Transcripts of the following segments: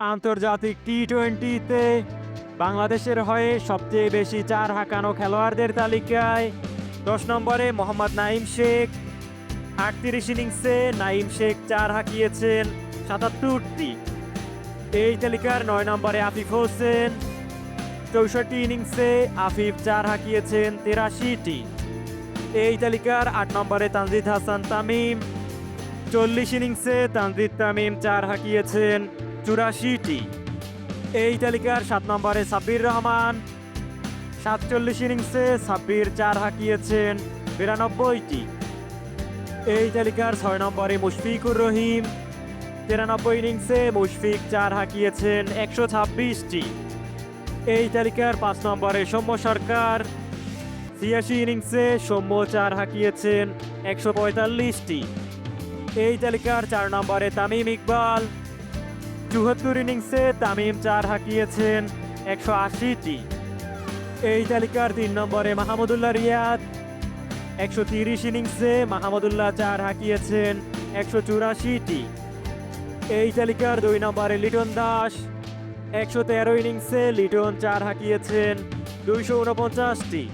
আন্তর্জাতিক টি টোয়েন্টিতে বাংলাদেশের হয়ে সবচেয়ে বেশি চার হাঁকানো খেলোয়াড়দের তালিকায় দশ নম্বরে মোহাম্মদ নাইম শেখ, আটত্রিশ ইনিংসে নাইম শেখ চার হাঁকিয়েছেন, সাতাত্তরটি। এই তালিকার নয় নম্বরে আফিফ হোসেন, চৌষট্টি ইনিংসে আফিফ চার হাঁকিয়েছেন, তেরাশিটি। এই তালিকার আট নম্বরে তানজিদ হাসান তামিম, চল্লিশ ইনিংসে তানজিদ তামিম চার হাঁকিয়েছেন চুরাশিটি। এই তালিকার সাত নম্বরে সাব্বির রহমান, সাতচল্লিশ ইনিংসে সাব্বির চার হাঁকিয়েছেন বিরানব্বইটি। এই তালিকার ছয় নম্বরে মুশফিকুর রহিম, তিরানব্বই ইনিংসে মুশফিক চার হাঁকিয়েছেন একশো ছাব্বিশটি। এই তালিকার পাঁচ নম্বরে সৌম্য সরকার, ছিয়াশি ইনিংসে সৌম্য চার হাঁকিয়েছেন একশো পঁয়তাল্লিশটি। এই তালিকার চার নম্বরে তামিম ইকবাল চুয়াত্তর ইনিংসে তামিম চার হাঁকিয়েছেন একশো আশিটি। এই তালিকার তিন নম্বরে মাহমুদুল্লাহ রিয়াদ। একশো তিরিশ ইনিংসে মাহমুদুল্লাহ চার হাঁকিয়েছেন একশো চুরাশিটি। এই তালিকার দুই নম্বরে লিটন দাস। একশো তেরো ইনিংসে লিটন চার হাঁকিয়েছেন দুইশো উনপঞ্চাশটি।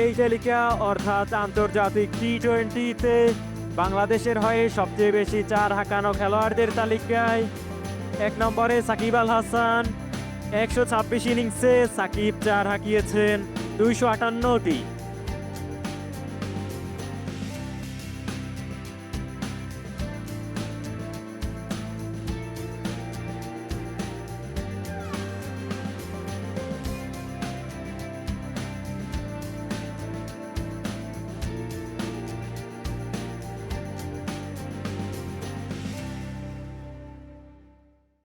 এই তালিকা অর্থাৎ আন্তর্জাতিক টি টোয়েন্টিতে বাংলাদেশের হয়ে সবচেয়ে বেশি চার হাঁকানো খেলোয়াড়দের তালিকায় এক নম্বরে সাকিব আল হাসান। একশো ছাব্বিশ ইনিংসে সাকিব চার হাঁকিয়েছেন দুইশো আটান্নটি।